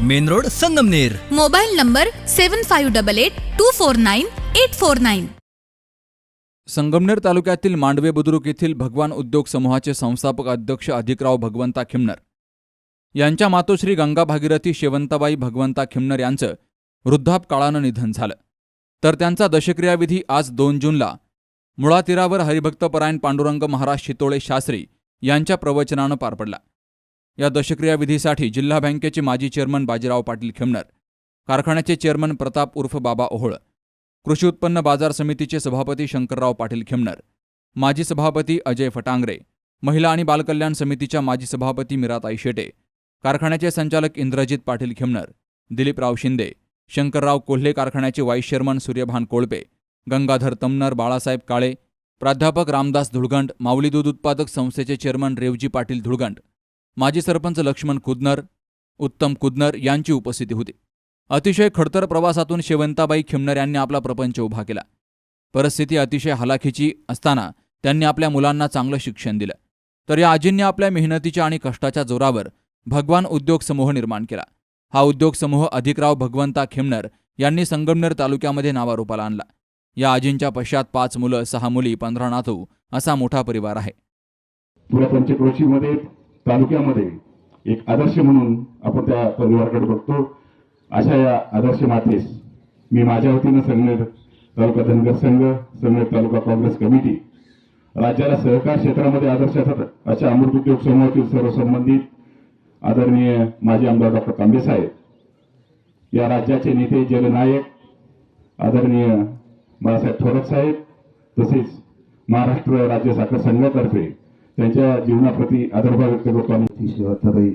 Main road Sangamner. Mobile number seven five double eight two four nine eight four nine Sangamner तालुक्यातील मांडवे बुद्रुक येथील भगवान उद्योग समूहाचे संस्थापक अध्यक्ष अधिकराव भगवंता खिमनर यांच्या मातोश्री गंगा भागीरथी शेवंताबाई भगवंता खिमनर यांचं वृद्धापकाळानं निधन झालं. तर त्यांचा दशक्रियाविधी आज दोन जूनला. मुळातीरावर हरिभक्तपरायण पांडुरंग महाराज शितोळे शास्त्री यांच्या प्रवचनानं पार पडला. या दशक्रियाविधीसाठी जिल्हा बँकेचे माजी चेअरमन बाजीराव पाटील खेमनर कारखान्याचे चेअरमन प्रताप उर्फ बाबा ओहोळ कृषी उत्पन्न बाजार समितीचे सभापती शंकरराव पाटील खेमनर माजी सभापती अजय फटांगरे महिला आणि बालकल्याण समितीच्या माजी सभापती मिराताई शेटे कारखान्याचे संचालक इंद्रजित पाटील खेमनर दिलीपराव शिंदे शंकरराव कोल्हे कारखान्याचे व्हाईस चेअरमन सूर्यभान कोळपे गंगाधर तमनर बाळासाहेब काळे प्राध्यापक रामदास धुळगंड माऊली दूध उत्पादक संस्थेचे चेअरमन रेवजी पाटील धुळगंड माजी सरपंच लक्ष्मण कुदनर उत्तम कुदनर यांची उपस्थिती होती. अतिशय खडतर प्रवासातून शेवंताबाई खिमनर यांनी आपला प्रपंच उभा केला. परिस्थिती अतिशय हलाखीची असताना त्यांनी आपल्या मुलांना चांगलं शिक्षण दिलं. तर या आजींनी आपल्या मेहनतीच्या आणि कष्टाच्या जोरावर भगवान उद्योग समूह निर्माण केला. हा उद्योग समूह अधिकराव भगवंता खिमनर यांनी संगमनेर तालुक्यामध्ये नावारूपाला आणला. या आजींच्या पश्चात पाच मुलं सहा मुली पंधरा नातू असा मोठा परिवार आहे. तालुक्यामध्ये एक आदर्श म्हणून आपण त्या परिवाराकडे बघतो. अशा या आदर्श मातेस मी माझ्या वतीनं संगमेर तालुका धनगर संघ संगमेर तालुका काँग्रेस कमिटी राज्याला सहकार क्षेत्रामध्ये आदर्श असतात अशा अमृत उद्योग समूहातील सर्व संबंधित आदरणीय माजी आमदार डॉक्टर तांबे साहेब या राज्याचे नेते जलनायक आदरणीय बाळासाहेब थोरात साहेब तसेच महाराष्ट्र राज्य साखर संघातर्फे त्यांच्या जीवनाप्रती आदरभाव व्यक्त करतो आणि ती शिवाताबाई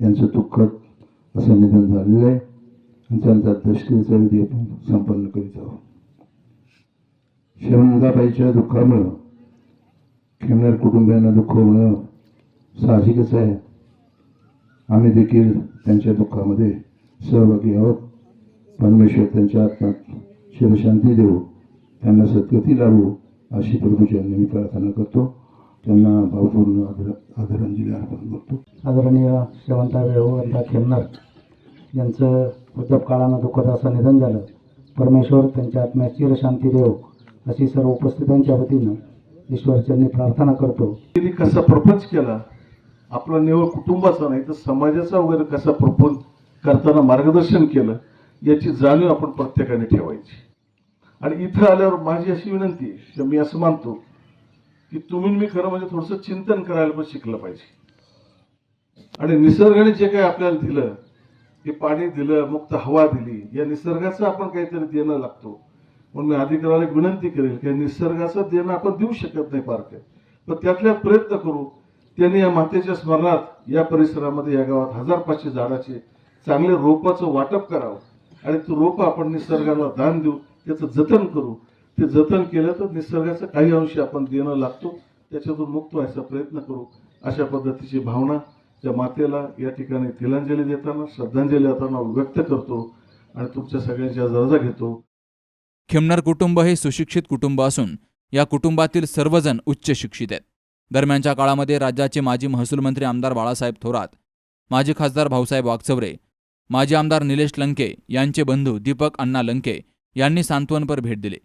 यांचं दुःखद असं निधन झालेलं आहे. आणि त्यांचा दशकीचा विधी आपण संपन्न करीत आहोत. शिवनंदाबाईच्या दुःखामुळं खेमणार कुटुंबियांना दुःख होणं साहजिकच आहे. आम्ही देखील त्यांच्या दुःखामध्ये सहभागी आहोत. परमेश्वर त्यांच्या आत्म्यात शिवशांती देऊ त्यांना सद्गती लावू अशी प्रभूची मी प्रार्थना करतो. त्यांना भावपूर्ण आदर आदरांजली अर्पण करतो. आदरणीय शेवंताबाई भगवंता खेमनर यांचं वृद्धकाळानं दुःखद असं निधन झालं. परमेश्वर त्यांच्या आत्म्यास चिरशांती देव अशी सर्व उपस्थितांच्या वतीनं ईश्वरचरणी प्रार्थना करतो. त्यांनी कसा प्रपंच केला? आपला निवळ कुटुंबाचा नाही तर समाजाचा वगैरे कसा प्रपंच करताना मार्गदर्शन केलं याची जाणीव आपण प्रत्येकाने ठेवायची. आणि इथं आल्यावर माझी अशी विनंती आहे की मी असं मानतो की तुम्ही मी खरं म्हणजे थोडस चिंतन करायला पण शिकलं पाहिजे. आणि निसर्गाने जे काही आपल्याला दिलं हे पाणी दिलं मुक्त हवा दिली या निसर्गाचं आपण काहीतरी देणं लागतो. म्हणून मी अधिकाऱ्याला विनंती करेल की निसर्गाचं देणं आपण देऊ शकत नाही पार्क पण त्यातल्या प्रयत्न करू. त्यांनी या मातेच्या स्मरणात या परिसरामध्ये या गावात हजार पाचशे झाडाचे चांगले रोपाचं वाटप करावं. आणि तो रोपं आपण निसर्गाला दान देऊ त्याचं जतन करू. ते जतन केलं तर निसर्गाचा काही अंश आपण देणं लागतो. त्याच्यातून मुक्त व्हायचा प्रयत्न करू. अशा पद्धतीची भावना त्या मातेला या ठिकाणी तिलांजली देताना श्रद्धांजली देताना व्यक्त करतो आणि तुमच्या सगळ्यांच्या दर्जा घेतो. खिमनर कुटुंब हे सुशिक्षित कुटुंब असून या कुटुंबातील सर्वजण उच्च शिक्षित आहेत. दरम्यानच्या काळामध्ये राज्याचे माजी महसूल मंत्री आमदार बाळासाहेब थोरात माजी खासदार भाऊसाहेब वागचवरे माजी आमदार निलेश लंके यांचे बंधू दीपक अण्णा लंके यांनी सांत्वनपर भेट दिली.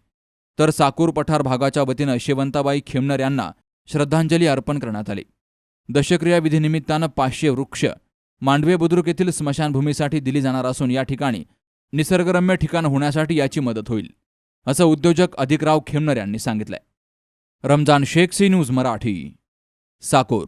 तर साकूर पठार भागाच्या वतीनं शेवंताबाई खेमनर यांना श्रद्धांजली अर्पण करण्यात आली. दशक्रिया विधीनिमित्तानं पाचशे वृक्ष मांडवे बुद्रुक येथील स्मशानभूमीसाठी दिली जाणार असून या ठिकाणी निसर्गरम्य ठिकाण होण्यासाठी याची मदत होईल असं उद्योजक अधिकराव खेमनर यांनी सांगितलंय. Ramzan Shaikh C news Marathi Sakor.